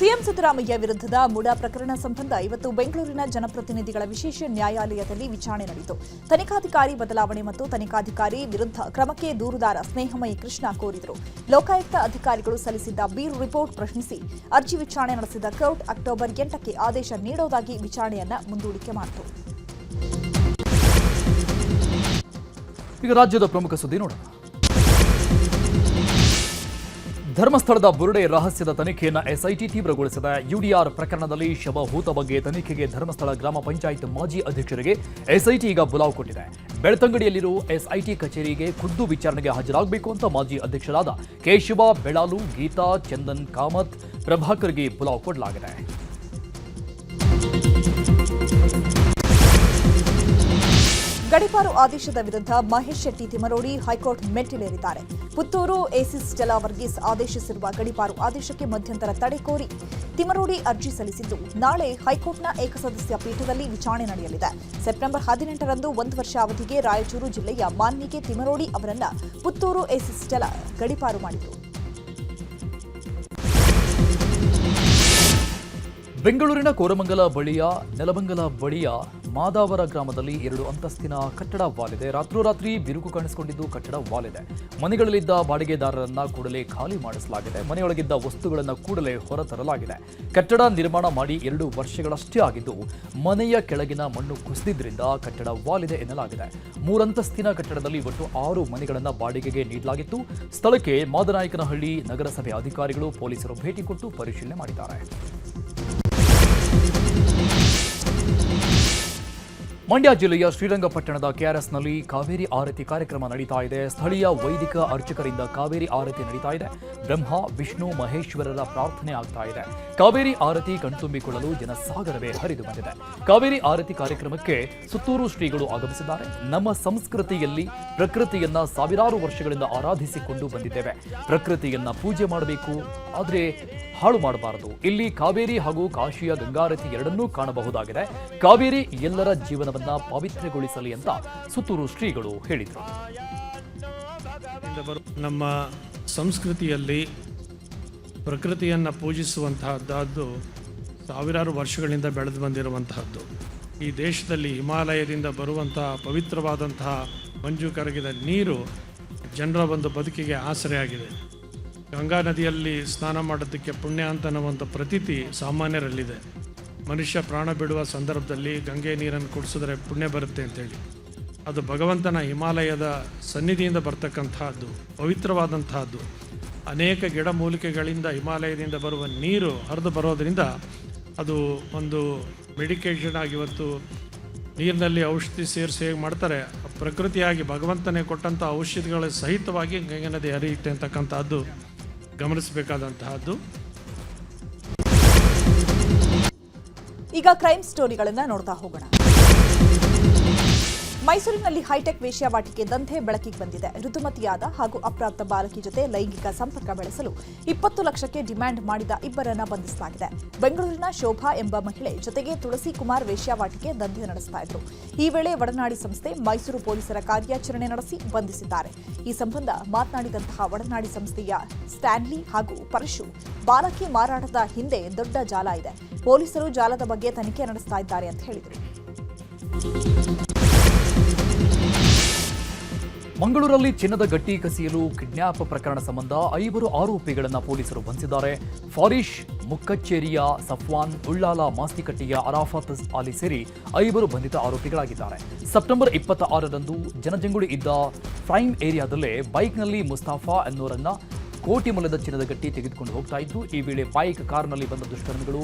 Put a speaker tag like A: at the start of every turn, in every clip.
A: CM Siddaramaiah ವಿರುದ್ಧದ ಮುಡಾ ಪ್ರಕರಣ ಸಂಬಂಧ ಇವತ್ತು ಬೆಂಗಳೂರಿನ ಜನಪ್ರತಿನಿಧಿಗಳ ವಿಶೇಷ ನ್ಯಾಯಾಲಯದಲ್ಲಿ ವಿಚಾರಣೆ ನಡೆಯಿತು. ತನಿಖಾಧಿಕಾರಿ ಬದಲಾವಣೆ ಮತ್ತು ತನಿಖಾಧಿಕಾರಿ ವಿರುದ್ಧ ಕ್ರಮಕ್ಕೆ ದೂರುದಾರ ಸ್ನೇಹಮಯಿ ಕೃಷ್ಣ ಕೋರಿದರು. ಲೋಕಾಯುಕ್ತ ಅಧಿಕಾರಿಗಳು ಸಲ್ಲಿಸಿದ್ದ ಬೀರ್ ರಿಪೋರ್ಟ್ ಪ್ರಶ್ನಿಸಿ ಅರ್ಜಿ ವಿಚಾರಣೆ ನಡೆಸಿದ ಕೋರ್ಟ್ ಅಕ್ಟೋಬರ್ ಎಂಟಕ್ಕೆ ಆದೇಶ ನೀಡೋದಾಗಿ ವಿಚಾರಣೆಯನ್ನ ಮುಂದೂಡಿಕೆ ಮಾಡಿತು.
B: ಈಗ ರಾಜ್ಯದ ಪ್ರಮುಖ ಸುದ್ದಿ ನೋಡೋಣ. ಧರ್ಮಸ್ಥಳದ ಬುರುಡೆ ರಹಸ್ಯದ ತನಿಖೆಯನ್ನು ಎಸ್ಐಟಿ ತೀವ್ರಗೊಳಿಸಿದೆ. ಯುಡಿಆರ್ ಪ್ರಕರಣದಲ್ಲಿ ಶವಭೂತ ಬಗ್ಗೆ ತನಿಖೆಗೆ ಧರ್ಮಸ್ಥಳ ಗ್ರಾಮ ಪಂಚಾಯತ್ ಮಾಜಿ ಅಧ್ಯಕ್ಷರಿಗೆ ಎಸ್ಐಟಿ ಈಗ ಬುಲಾವ್ ಕೊಟ್ಟಿದೆ. ಬೆಳ್ತಂಗಡಿಯಲ್ಲಿರುವ ಎಸ್ಐಟಿ ಕಚೇರಿಗೆ ಖುದ್ದು ವಿಚಾರಣೆಗೆ ಹಾಜರಾಗಬೇಕು ಅಂತ ಮಾಜಿ ಅಧ್ಯಕ್ಷರಾದ ಕೇಶವ ಬೆಳಾಲು, ಗೀತಾ, ಚಂದನ್, ಕಾಮತ್, ಪ್ರಭಾಕರ್ಗೆ ಬುಲಾವ್ ಕೊಡಲಾಗಿದೆ.
A: ಗಡಿಪಾರು ಆದೇಶದ ವಿರುದ್ಧ ಮಹೇಶ್ ಶೆಟ್ಟಿ ತಿಮರೋಡಿ ಹೈಕೋರ್ಟ್ ಮೆಟ್ಟಿಲೇರಿದ್ದಾರೆ. ಪುತ್ತೂರು ಏಸಿಸ್ ಜಲ ವರ್ಗೀಸ್ ಆದೇಶಿಸಿರುವ ಗಡಿಪಾರು ಆದೇಶಕ್ಕೆ ಮಧ್ಯಂತರ ತಡೆ ಕೋರಿ ತಿಮರೋಡಿ ಅರ್ಜಿ ಸಲ್ಲಿಸಿದ್ದು, ನಾಳೆ ಹೈಕೋರ್ಟ್ನ ಏಕಸದಸ್ಯ ಪೀಠದಲ್ಲಿ ವಿಚಾರಣೆ ನಡೆಯಲಿದೆ. ಸೆಪ್ಟೆಂಬರ್ ಹದಿನೆಂಟರಂದು ಒಂದು ವರ್ಷ ಅವಧಿಗೆ ರಾಯಚೂರು ಜಿಲ್ಲೆಯ ಮಾನ್ವಿಗೆ ತಿಮರೋಡಿ ಅವರನ್ನ ಪುತ್ತೂರು ಏಸಿಸ್ ಜಲ ಗಡಿಪಾರು ಮಾಡಿತು
B: ಬೆಂಗಳೂರಿನ ಕೋರಮಂಗಲ ಬಳಿಯ ನೆಲಮಂಗಲ ಬಳಿಯ ಮಾದಾವರ ಗ್ರಾಮದಲ್ಲಿ ಎರಡು ಅಂತಸ್ತಿನ ಕಟ್ಟಡ ವಾಲಿದೆ. ರಾತ್ರೋರಾತ್ರಿ ಬಿರುಕು ಕಾಣಿಸಿಕೊಂಡಿದ್ದು ಕಟ್ಟಡ ವಾಲಿದೆ. ಮನೆಗಳಲ್ಲಿದ್ದ ಬಾಡಿಗೆದಾರರನ್ನ ಕೂಡಲೇ ಖಾಲಿ ಮಾಡಿಸಲಾಗಿದೆ. ಮನೆಯೊಳಗಿದ್ದ ವಸ್ತುಗಳನ್ನು ಕೂಡಲೇ ಹೊರತರಲಾಗಿದೆ. ಕಟ್ಟಡ ನಿರ್ಮಾಣ ಮಾಡಿ ಎರಡು ವರ್ಷಗಳಷ್ಟೇ ಆಗಿದ್ದು, ಮನೆಯ ಕೆಳಗಿನ ಮಣ್ಣು ಕುಸಿದಿದ್ದರಿಂದ ಕಟ್ಟಡ ವಾಲಿದೆ ಎನ್ನಲಾಗಿದೆ. ಮೂರಂತಸ್ತಿನ ಕಟ್ಟಡದಲ್ಲಿ ಒಟ್ಟು ಆರು ಮನೆಗಳನ್ನು ಬಾಡಿಗೆಗೆ ನೀಡಲಾಗಿತ್ತು. ಸ್ಥಳಕ್ಕೆ ಮಾದನಾಯಕನಹಳ್ಳಿ ನಗರಸಭೆ ಅಧಿಕಾರಿಗಳು, ಪೊಲೀಸರು ಭೇಟಿ ಕೊಟ್ಟು ಪರಿಶೀಲನೆ ಮಾಡಿದ್ದಾರೆ. ಮಂಡ್ಯ ಜಿಲ್ಲೆಯ ಶ್ರೀರಂಗಪಟ್ಟಣದ ಕೆಆರ್ಎಸ್ನಲ್ಲಿ ಕಾವೇರಿ ಆರತಿ ಕಾರ್ಯಕ್ರಮ ನಡೀತಾ ಇದೆ. ಸ್ಥಳೀಯ ವೈದಿಕ ಅರ್ಚಕರಿಂದ ಕಾವೇರಿ ಆರತಿ ನಡೀತಾ ಇದೆ. ಬ್ರಹ್ಮ, ವಿಷ್ಣು, ಮಹೇಶ್ವರರ ಪ್ರಾರ್ಥನೆ ಆಗ್ತಾ ಇದೆ. ಕಾವೇರಿ ಆರತಿ ಕಣ್ತುಂಬಿಕೊಳ್ಳಲು ಜನಸಾಗರವೇ ಹರಿದು ಬಂದಿದೆ. ಕಾವೇರಿ ಆರತಿ ಕಾರ್ಯಕ್ರಮಕ್ಕೆ ಸುತ್ತೂರು ಶ್ರೀಗಳು ಆಗಮಿಸಿದ್ದಾರೆ. ನಮ್ಮ ಸಂಸ್ಕೃತಿಯಲ್ಲಿ ಪ್ರಕೃತಿಯನ್ನ ಸಾವಿರಾರು ವರ್ಷಗಳಿಂದ ಆರಾಧಿಸಿಕೊಂಡು ಬಂದಿದ್ದೇವೆ. ಪ್ರಕೃತಿಯನ್ನ ಪೂಜೆ ಮಾಡಬೇಕು, ಆದರೆ ಹಾಳು ಮಾಡಬಾರದು. ಇಲ್ಲಿ ಕಾವೇರಿ ಹಾಗೂ ಕಾಶಿಯ ಗಂಗಾರತಿ ಎರಡನ್ನೂ ಕಾಣಬಹುದಾಗಿದೆ. ಕಾವೇರಿ ಎಲ್ಲರ ಜೀವನವನ್ನ ಪವಿತ್ರಗೊಳಿಸಲಿ ಅಂತ ಸುತ್ತೂರು ಶ್ರೀಗಳು ಹೇಳಿದರು.
C: ನಮ್ಮ ಸಂಸ್ಕೃತಿಯಲ್ಲಿ ಪ್ರಕೃತಿಯನ್ನು ಪೂಜಿಸುವಂತಹದ್ದು ಸಾವಿರಾರು ವರ್ಷಗಳಿಂದ ಬೆಳೆದು ಬಂದಿರುವಂತಹದ್ದು. ಈ ದೇಶದಲ್ಲಿ ಹಿಮಾಲಯದಿಂದ ಬರುವಂತಹ ಪವಿತ್ರವಾದಂತಹ ಮಂಜು ಕರಗಿದ ನೀರು ಜನರ ಒಂದು ಬದುಕಿಗೆ ಆಸರೆಯಾಗಿದೆ. ಗಂಗಾ ನದಿಯಲ್ಲಿ ಸ್ನಾನ ಮಾಡೋದಕ್ಕೆ ಪುಣ್ಯ ಅಂತ ಅನ್ನುವಂಥ ಪ್ರತೀತಿ ಸಾಮಾನ್ಯರಲ್ಲಿದೆ. ಮನುಷ್ಯ ಪ್ರಾಣ ಬಿಡುವ ಸಂದರ್ಭದಲ್ಲಿ ಗಂಗೆ ನೀರನ್ನು ಕುಡಿಸಿದ್ರೆ ಪುಣ್ಯ ಬರುತ್ತೆ ಅಂತೇಳಿ. ಅದು ಭಗವಂತನ ಹಿಮಾಲಯದ ಸನ್ನಿಧಿಯಿಂದ ಬರ್ತಕ್ಕಂತಹದ್ದು, ಪವಿತ್ರವಾದಂತಹದ್ದು. ಅನೇಕ ಗಿಡಮೂಲಿಕೆಗಳಿಂದ ಹಿಮಾಲಯದಿಂದ ಬರುವ ನೀರು ಹರಿದು ಬರೋದರಿಂದ ಅದು ಒಂದು ಮೆಡಿಕೇಷನ್ ಇವತ್ತು ನೀರಿನಲ್ಲಿ ಔಷಧಿ ಸೇರಿಸಿ ಹೇಗೆ ಮಾಡ್ತಾರೆ, ಪ್ರಕೃತಿಯಾಗಿ ಭಗವಂತನೇ ಕೊಟ್ಟಂಥ ಔಷಧಿಗಳ ಸಹಿತವಾಗಿ ಗಂಗೆ ನದಿ ಹರಿಯುತ್ತೆ ಅಂತಕ್ಕಂಥದ್ದು ಗಮನಿಸಬೇಕಾದಂತಹದ್ದು.
A: ಈಗ ಕ್ರೈಮ್ ಸ್ಟೋರಿಗಳನ್ನ ನೋಡ್ತಾ ಹೋಗೋಣ. ಮೈಸೂರಿನಲ್ಲಿ ಹೈಟೆಕ್ ವೇಶ್ಯಾವಾಟಿಕೆ ದಂಧೆ ಬೆಳಕಿಗೆ ಬಂದಿದೆ. ಋತುಮತಿಯಾದ ಹಾಗೂ ಅಪ್ರಾಪ್ತ ಬಾಲಕಿ ಜೊತೆ ಲೈಂಗಿಕ ಸಂಪರ್ಕ ಬೆಳೆಸಲು ಇಪ್ಪತ್ತು ಲಕ್ಷಕ್ಕೆ ಡಿಮ್ಯಾಂಡ್ ಮಾಡಿದ ಇಬ್ಬರನ್ನ ಬಂಧಿಸಲಾಗಿದೆ. ಬೆಂಗಳೂರಿನ ಶೋಭಾ ಎಂಬ ಮಹಿಳೆ ಜೊತೆಗೆ ತುಳಸಿ ಕುಮಾರ್ ವೇಶ್ಯಾವಾಟಿಕೆ ದಂಧೆ ನಡೆಸ್ತಾ ಇದ್ರು. ಈ ವೇಳೆ ಒಡನಾಡಿ ಸಂಸ್ಥೆ ಮೈಸೂರು ಪೊಲೀಸರ ಕಾರ್ಯಾಚರಣೆ ನಡೆಸಿ ಬಂಧಿಸಿದ್ದಾರೆ. ಈ ಸಂಬಂಧ ಮಾತನಾಡಿದಂತಹ ಒಡನಾಡಿ ಸಂಸ್ಥೆಯ ಸ್ಟ್ಯಾನ್ಲಿ ಹಾಗೂ ಪರಶು ಬಾಲಕಿ ಮಾರಾಟದ ಹಿಂದೆ ದೊಡ್ಡ ಜಾಲ ಇದೆ. ಪೊಲೀಸರು ಜಾಲದ ಬಗ್ಗೆ ತನಿಖೆ ನಡೆಸ್ತಾ ಇದ್ದಾರೆ ಅಂತ ಹೇಳಿದರು.
B: ಮಂಗಳೂರಲ್ಲಿ ಚಿನ್ನದ ಗಟ್ಟಿ ಕಸಿಯಲು ಕಿಡ್ನ್ಯಾಪ್ ಪ್ರಕರಣ ಸಂಬಂಧ ಐವರು ಆರೋಪಿಗಳನ್ನು ಪೊಲೀಸರು ಬಂಧಿಸಿದ್ದಾರೆ. ಫಾರಿಶ್, ಮುಕ್ಕಚ್ಚೇರಿಯ ಸಫ್ವಾನ್, ಉಳ್ಳಾಲ, ಮಾಸ್ತಿಕಟ್ಟೆಯ ಅರಾಫತ್ ಅಲಿ ಸೇರಿ ಐವರು ಬಂಧಿತ ಆರೋಪಿಗಳಾಗಿದ್ದಾರೆ. ಸೆಪ್ಟೆಂಬರ್ ಇಪ್ಪತ್ತ ಆರರಂದು ಜನಜಂಗುಳಿ ಇದ್ದ ಫ್ರೈಮ್ ಏರಿಯಾದಲ್ಲೇ ಬೈಕ್ನಲ್ಲಿ ಮುಸ್ತಾಫಾ ಎನ್ನುವರನ್ನ ಕೋಟಿ ಮೊಲದ ಚಿನ್ನದ ಗಟ್ಟಿ ತೆಗೆದುಕೊಂಡು ಹೋಗ್ತಾ ಇದ್ದು, ಈ ವೇಳೆ ಬೈಕ್ ಕಾರ್ನಲ್ಲಿ ಬಂದ ದುಷ್ಕರ್ಮಿಗಳು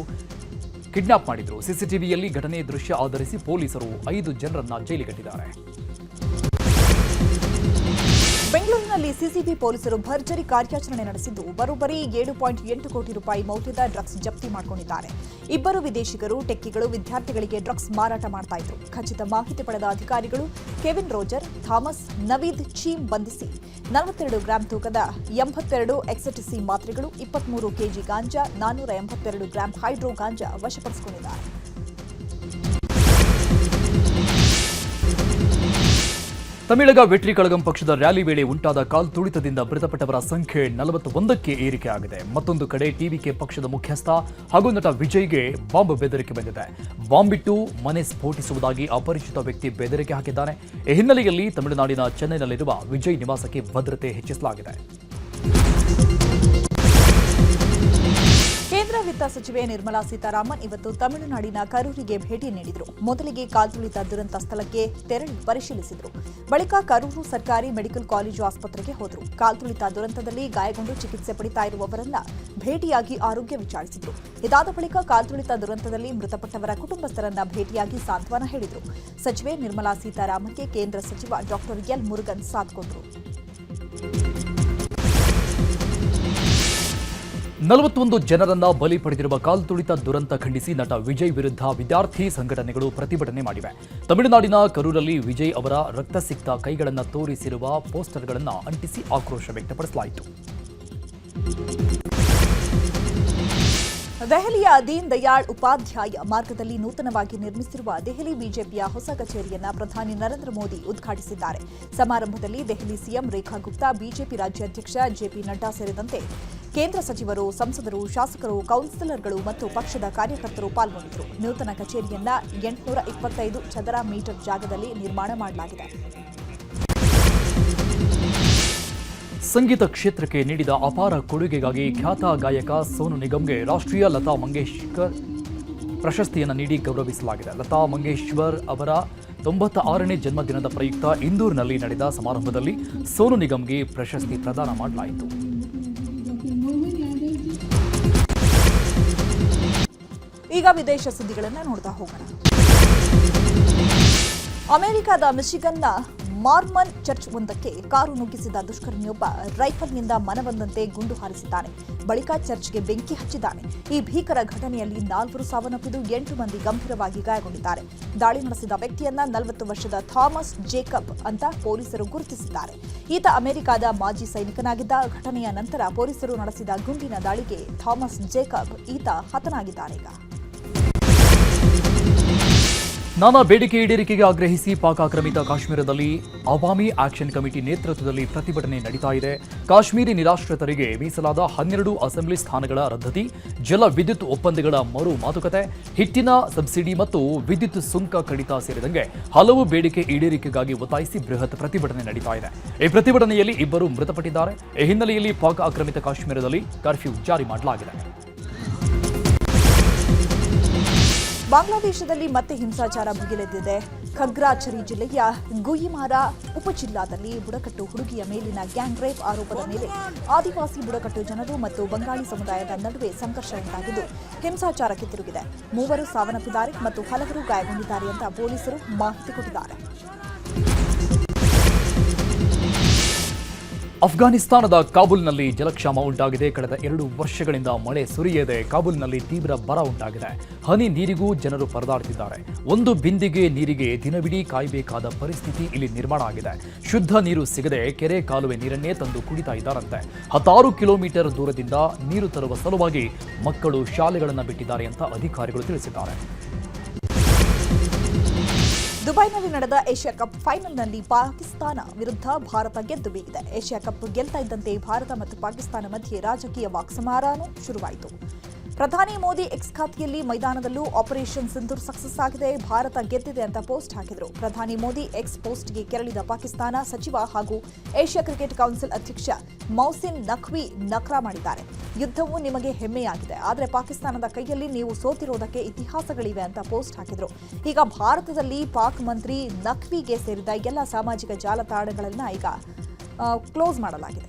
B: ಕಿಡ್ನಾಪ್ ಮಾಡಿದ್ರು. ಸಿಸಿಟಿವಿಯಲ್ಲಿ ಘಟನೆ ದೃಶ್ಯ ಆಧರಿಸಿ ಪೊಲೀಸರು ಐದು ಜನರನ್ನ ಜೈಲಿಗಟ್ಟಿದ್ದಾರೆ
A: ಬೆಂಗಳೂರಿನಲ್ಲಿ ಸಿಸಿಬಿ ಪೊಲೀಸರು ಭರ್ಜರಿ ಕಾರ್ಯಾಚರಣೆ ನಡೆಸಿದ್ದು ಬರೋಬ್ಬರಿ ಏಳು ಪಾಯಿಂಟ್ ಎಂಟು ಕೋಟಿ ರೂಪಾಯಿ ಮೌಲ್ಯದ ಡ್ರಗ್ಸ್ ಜಪ್ತಿ ಮಾಡಿಕೊಂಡಿದ್ದಾರೆ. ಇಬ್ಬರು ವಿದೇಶಿಗರು, ಟೆಕ್ಕಿಗಳು, ವಿದ್ಯಾರ್ಥಿಗಳಿಗೆ ಡ್ರಗ್ಸ್ ಮಾರಾಟ ಮಾಡ್ತಾ ಇದ್ರು. ಖಚಿತ ಮಾಹಿತಿ ಪಡೆದ ಅಧಿಕಾರಿಗಳು Kevin Roger, Thomas, Naveed Cheem ಬಂಧಿಸಿ. ನಲವತ್ತೆರಡು ಗ್ರಾಂ ತೂಕದ ಎಂಬತ್ತೆರಡು ಎಕ್ಸಟಿಸಿ ಮಾತ್ರೆಗಳು, ಇಪ್ಪತ್ಮೂರು ಕೆಜಿ ಗಾಂಜಾ ನಾನ್ನೂರ ಎಂಬತ್ತೆರಡು ಗ್ರಾಂ ಹೈಡ್ರೋ ಗಾಂಜಾ ವಶಪಡಿಸಿಕೊಂಡಿದ್ದಾರೆ.
B: ತಮಿಳಗ ವೆಟ್ರಿ ಕಳಗಂ ಪಕ್ಷದ ರ್ಯಾಲಿ ವೇಳೆ ಉಂಟಾದ ಕಾಲ್ ತುಳಿತದಿಂದ ಮೃತಪಟ್ಟವರ ಸಂಖ್ಯೆ ನಲವತ್ತೊಂದಕ್ಕೆ ಏರಿಕೆಯಾಗಿದೆ ಮತ್ತೊಂದು ಕಡೆ ಟಿವಿಕೆ ಪಕ್ಷದ ಮುಖ್ಯಸ್ಥ ಹಾಗೂ ನಟ ವಿಜಯ್ಗೆ ಬಾಂಬ್ ಬೆದರಿಕೆ ಬಂದಿದೆ. ಬಾಂಬ್ ಬಿಟ್ಟು ಮನೆ ಸ್ಫೋಟಿಸುವುದಾಗಿ ಅಪರಿಚಿತ ವ್ಯಕ್ತಿ ಬೆದರಿಕೆ ಹಾಕಿದ್ದಾನೆ. ಈ ಹಿನ್ನೆಲೆಯಲ್ಲಿ ತಮಿಳುನಾಡಿನ ಚೆನ್ನೈನಲ್ಲಿರುವ ವಿಜಯ್ ನಿವಾಸಕ್ಕೆ ಭದ್ರತೆ ಹೆಚ್ಚಿಸಲಾಗಿದೆ.
A: ಕೇಂದ್ರ ವಿತ್ತ ಸಚಿವೆ ನಿರ್ಮಲಾ ಸೀತಾರಾಮನ್ ಇವತ್ತು ತಮಿಳುನಾಡಿನ ಕರೂರಿಗೆ ಭೇಟಿ ನೀಡಿದರು. ಮೊದಲಿಗೆ ಕಾಲ್ತುಳಿತ ದುರಂತ ಸ್ಥಳಕ್ಕೆ ತೆರಳಿ ಪರಿಶೀಲಿಸಿದರು. ಬಳಿಕ ಕರೂರು ಸರ್ಕಾರಿ ಮೆಡಿಕಲ್ ಕಾಲೇಜು ಆಸ್ಪತ್ರೆಗೆ ಹೋದರು. ಕಾಲ್ತುಳಿತ ದುರಂತದಲ್ಲಿ ಗಾಯಗೊಂಡು ಚಿಕಿತ್ಸೆ ಪಡಿತಾ ಇರುವವರನ್ನ ಭೇಟಿಯಾಗಿ ಆರೋಗ್ಯ ವಿಚಾರಿಸಿದರು. ಇದಾದ ಬಳಿಕ ಕಾಲ್ತುಳಿತ ದುರಂತದಲ್ಲಿ ಮೃತಪಟ್ಟವರ ಕುಟುಂಬಸ್ಥರನ್ನ ಭೇಟಿಯಾಗಿ ಸಾಂತ್ವನ ಹೇಳಿದರು. ಸಚಿವೆ ನಿರ್ಮಲಾ ಸೀತಾರಾಮನ್ಗೆ ಕೇಂದ್ರ ಸಚಿವ ಡಾಕ್ಟರ್ ಎಲ್ ಮುರುಗನ್ ಸಾಥ್ಕೊಂಡರು
B: ನಲವತ್ತೊಂದು ಜನರನ್ನ ಬಲಿ ಪಡೆದಿರುವ ಕಾಲ್ತುಳಿತ ದುರಂತ ಖಂಡಿಸಿ ನಟ ವಿಜಯ್ ವಿರುದ್ಧ ವಿದ್ಯಾರ್ಥಿ ಸಂಘಟನೆಗಳು ಪ್ರತಿಭಟನೆ ಮಾಡಿವೆ. ತಮಿಳುನಾಡಿನ ಕರೂರಲ್ಲಿ ವಿಜಯ್ ಅವರ ರಕ್ತಸಿಕ್ತ ಕೈಗಳನ್ನು ತೋರಿಸಿರುವ ಪೋಸ್ಟರ್ಗಳನ್ನು ಅಂಟಿಸಿ ಆಕ್ರೋಶ ವ್ಯಕ್ತಪಡಿಸಲಾಯಿತು.
A: ದೆಹಲಿಯ ದೀನ್ ದಯಾಳ್ ಉಪಾಧ್ಯಾಯ ಮಾರ್ಗದಲ್ಲಿ ನೂತನವಾಗಿ ನಿರ್ಮಿಸಿರುವ ದೆಹಲಿ ಬಿಜೆಪಿಯ ಹೊಸ ಕಚೇರಿಯನ್ನ ಪ್ರಧಾನಿ ನರೇಂದ್ರ ಮೋದಿ ಉದ್ಘಾಟಿಸಿದ್ದಾರೆ. ಸಮಾರಂಭದಲ್ಲಿ ದೆಹಲಿ ಸಿಎಂ ರೇಖಾ ಗುಪ್ತಾ, ಬಿಜೆಪಿ ರಾಜ್ಯಾಧ್ಯಕ್ಷ ಜೆಪಿ ನಡ್ಡಾ ಸೇರಿದಂತೆ ಕೇಂದ್ರ ಸಚಿವರು, ಸಂಸದರು, ಶಾಸಕರು, ಕೌನ್ಸಿಲರ್ಗಳು ಮತ್ತು ಪಕ್ಷದ ಕಾರ್ಯಕರ್ತರು ಪಾಲ್ಗೊಂಡಿದ್ದರು. ನೂತನ ಕಚೇರಿಯನ್ನ ಎಂಟುನೂರ ಇಪ್ಪತ್ತೈದು ಚದರ ಮೀಟರ್ ಜಾಗದಲ್ಲಿ ನಿರ್ಮಾಣ ಮಾಡಲಾಗಿದೆ.
B: ಸಂಗೀತ ಕ್ಷೇತ್ರಕ್ಕೆ ನೀಡಿದ ಅಪಾರ ಕೊಡುಗೆಗಾಗಿ ಖ್ಯಾತ ಗಾಯಕ ಸೋನು ನಿಗಮ್ಗೆ ರಾಷ್ಟ್ರೀಯ ಲತಾ ಮಂಗೇಶ್ಕರ್ ಪ್ರಶಸ್ತಿಯನ್ನು ನೀಡಿ ಗೌರವಿಸಲಾಗಿದೆ. ಲತಾ ಮಂಗೇಶ್ವರ್ ಅವರ ತೊಂಬತ್ತ ಆರನೇ ಜನ್ಮದಿನದ ಪ್ರಯುಕ್ತ ಇಂದೂರಿನಲ್ಲಿ ನಡೆದ ಸಮಾರಂಭದಲ್ಲಿ ಸೋನು ನಿಗಮ್ಗೆ ಪ್ರಶಸ್ತಿ ಪ್ರದಾನ ಮಾಡಲಾಯಿತು.
A: ಈಗ ವಿದೇಶ ಸುದ್ದಿಗಳನ್ನ ನೋಡ್ತಾ ಹೋಗೋಣ. ಅಮೆರಿಕದ ಮಿಶಿಗನ್ನ ಮಾರ್ಮನ್ ಚರ್ಚ್ ಒಂದಕ್ಕೆ ಕಾರು ನುಗ್ಗಿಸಿದ ದುಷ್ಕರ್ಮಿಯೊಬ್ಬ ರೈಫಲ್ನಿಂದ ಮನಬಂದಂತೆ ಗುಂಡು ಹಾರಿಸಿದ್ದಾನೆ. ಬಳಿಕ ಚರ್ಚ್ಗೆ ಬೆಂಕಿ ಹಚ್ಚಿದ್ದಾನೆ. ಈ ಭೀಕರ ಘಟನೆಯಲ್ಲಿ ನಾಲ್ವರು ಸಾವನ್ನಪ್ಪಿದ್ದು ಎಂಟು ಮಂದಿ ಗಂಭೀರವಾಗಿ ಗಾಯಗೊಂಡಿದ್ದಾರೆ. ದಾಳಿ ನಡೆಸಿದ ವ್ಯಕ್ತಿಯನ್ನ ನಲವತ್ತು ವರ್ಷದ ಥಾಮಸ್ ಜೇಕಬ್ ಅಂತ ಪೊಲೀಸರು ಗುರುತಿಸಿದ್ದಾರೆ. ಈತ ಅಮೆರಿಕದ ಮಾಜಿ ಸೈನಿಕನಾಗಿದ್ದ. ಘಟನೆಯ ನಂತರ ಪೊಲೀಸರು ನಡೆಸಿದ ಗುಂಡಿನ ದಾಳಿಗೆ ಥಾಮಸ್ ಜೇಕಬ್ ಈತ ಹತನಾಗಿದ್ದಾನೀಗ
B: ನಾನಾ ಬೇಡಿಕೆ ಈಡೇರಿಕೆಗೆ ಆಗ್ರಹಿಸಿ ಪಾಕ್ ಆಕ್ರಮಿತ ಕಾಶ್ಮೀರದಲ್ಲಿ ಅವಾಮಿ ಆಕ್ಷನ್ ಕಮಿಟಿ ನೇತೃತ್ವದಲ್ಲಿ ಪ್ರತಿಭಟನೆ ನಡೀತಾ ಇದೆ. ಕಾಶ್ಮೀರಿ ನಿರಾಶ್ರಿತರಿಗೆ ಮೀಸಲಾದ ಹನ್ನೆರಡು ಅಸೆಂಬ್ಲಿ ಸ್ಥಾನಗಳ ರದ್ದತಿ, ಜಲ ವಿದ್ಯುತ್ ಒಪ್ಪಂದಗಳ ಮರು ಮಾತುಕತೆ, ಹಿಟ್ಟಿನ ಸಬ್ಸಿಡಿ ಮತ್ತು ವಿದ್ಯುತ್ ಸುಂಕ ಕಡಿತ ಸೇರಿದಂತೆ ಹಲವು ಬೇಡಿಕೆ ಈಡೇರಿಕೆಗಾಗಿ ಒತ್ತಾಯಿಸಿ ಬೃಹತ್ ಪ್ರತಿಭಟನೆ ನಡೀತಾ ಇದೆ. ಈ ಪ್ರತಿಭಟನೆಯಲ್ಲಿ ಇಬ್ಬರು ಮೃತಪಟ್ಟಿದ್ದಾರೆ. ಈ ಹಿನ್ನೆಲೆಯಲ್ಲಿ ಪಾಕ್ ಆಕ್ರಮಿತ ಕಾಶ್ಮೀರದಲ್ಲಿ ಕರ್ಫ್ಯೂ ಜಾರಿ ಮಾಡಲಾಗಿದೆ.
A: ಬಾಂಗ್ಲಾದೇಶದಲ್ಲಿ ಮತ್ತೆ ಹಿಂಸಾಚಾರ ಭುಗಿಲೆದ್ದಿದೆ. ಖಗ್ರಾಚರಿ ಜಿಲ್ಲೆಯ ಗುಯಿಮಾರ ಉಪಜಿಲ್ಲಾದಲ್ಲಿ ಬುಡಕಟ್ಟು ಹುಡುಗಿಯ ಮೇಲಿನ ಗ್ಯಾಂಗ್ ರೇಪ್ ಆರೋಪದ ಮೇಲೆ ಆದಿವಾಸಿ ಬುಡಕಟ್ಟು ಜನರು ಮತ್ತು ಬಂಗಾಳಿ ಸಮುದಾಯದ ನಡುವೆ ಸಂಘರ್ಷ ಉಂಟಾಗಿದ್ದು, ಹಿಂಸಾಚಾರಕ್ಕೆ ತಿರುಗಿದೆ. ಮೂವರು ಸಾವನ್ನಪ್ಪಿದ್ದಾರೆ ಮತ್ತು ಹಲವರು ಗಾಯಗೊಂಡಿದ್ದಾರೆ ಅಂತ ಪೊಲೀಸರು ಮಾಹಿತಿ ಕೊಟ್ಟಿದ್ದಾರೆ.
B: ಅಫ್ಘಾನಿಸ್ತಾನದ ಕಾಬೂಲ್ನಲ್ಲಿ ಜಲಕ್ಷಾಮ ಉಂಟಾಗಿದೆ. ಕಳೆದ ಎರಡು ವರ್ಷಗಳಿಂದ ಮಳೆ ಸುರಿಯದೆ ಕಾಬೂಲ್ನಲ್ಲಿ ತೀವ್ರ ಬರ ಉಂಟಾಗಿದೆ. ಹನಿ ನೀರಿಗೂ ಜನರು ಪರದಾಡ್ತಿದ್ದಾರೆ. ಒಂದು ಬಿಂದಿಗೆ ನೀರಿಗೆ ದಿನವಿಡೀ ಕಾಯಬೇಕಾದ ಪರಿಸ್ಥಿತಿ ಇಲ್ಲಿ ನಿರ್ಮಾಣ ಆಗಿದೆ. ಶುದ್ಧ ನೀರು ಸಿಗದೆ ಕೆರೆ ಕಾಲುವೆ ನೀರನ್ನೇ ತಂದು ಕುಡಿತಾ ಇದ್ದಾರಂತೆ. ಹತ್ತಾರು ಕಿಲೋಮೀಟರ್ ದೂರದಿಂದ ನೀರು ತರುವ ಸಲುವಾಗಿ ಮಕ್ಕಳು ಶಾಲೆಗಳನ್ನು ಬಿಟ್ಟಿದ್ದಾರೆ ಅಂತ ಅಧಿಕಾರಿಗಳು ತಿಳಿಸಿದ್ದಾರೆ.
A: ದುಬೈನಲ್ಲಿ ನಡೆದ ಏಷ್ಯಾ ಕಪ್ ಫೈನಲ್ನಲ್ಲಿ ಪಾಕಿಸ್ತಾನ ವಿರುದ್ಧ ಭಾರತ ಗೆದ್ದು ಬೀಗಿದೆ ಏಷ್ಯಾ ಕಪ್ ಗೆಲ್ತಾ ಇದ್ದಂತೆ ಭಾರತ ಮತ್ತು ಪಾಕಿಸ್ತಾನ ಮಧ್ಯೆ ರಾಜಕೀಯ ವಾಕ್ಸಮಾರಾನು ಶುರುವಾಯಿತು. ಪ್ರಧಾನಿ ಮೋದಿ ಎಕ್ಸ್ ಖಾತೆಯಲ್ಲಿ ಮೈದಾನದಲ್ಲೂ ಆಪರೇಷನ್ ಸಿಂಧೂರ್ ಸಕ್ಸಸ್ ಆಗಿದೆ, ಭಾರತ ಗೆದ್ದಿದೆ ಅಂತ ಪೋಸ್ಟ್ ಹಾಕಿದರು. ಪ್ರಧಾನಿ ಮೋದಿ ಎಕ್ಸ್ ಪೋಸ್ಟ್ಗೆ ಕೆರಳಿದ ಪಾಕಿಸ್ತಾನ ಸಚಿವ ಹಾಗೂ ಏಷ್ಯಾ ಕ್ರಿಕೆಟ್ ಕೌನ್ಸಿಲ್ ಅಧ್ಯಕ್ಷ ಮೌಸಿನ್ ನಖ್ವಿ ನಕ್ರಾ ಮಾಡಿದ್ದಾರೆ. ಯುದ್ಧವು ನಿಮಗೆ ಹೆಮ್ಮೆಯಾಗಿದೆ. ಆದರೆ ಪಾಕಿಸ್ತಾನದ ಕೈಯಲ್ಲಿ ನೀವು ಸೋತಿರೋದಕ್ಕೆ ಇತಿಹಾಸಗಳಿವೆ ಅಂತ ಪೋಸ್ಟ್ ಹಾಕಿದ್ರು. ಈಗ ಭಾರತದಲ್ಲಿ ಪಾಕ್ ಮಂತ್ರಿ ನಖ್ವಿಗೆ ಸೇರಿದ ಎಲ್ಲ ಸಾಮಾಜಿಕ ಜಾಲತಾಣಗಳನ್ನು ಈಗ ಕ್ಲೋಸ್ ಮಾಡಲಾಗಿದೆ.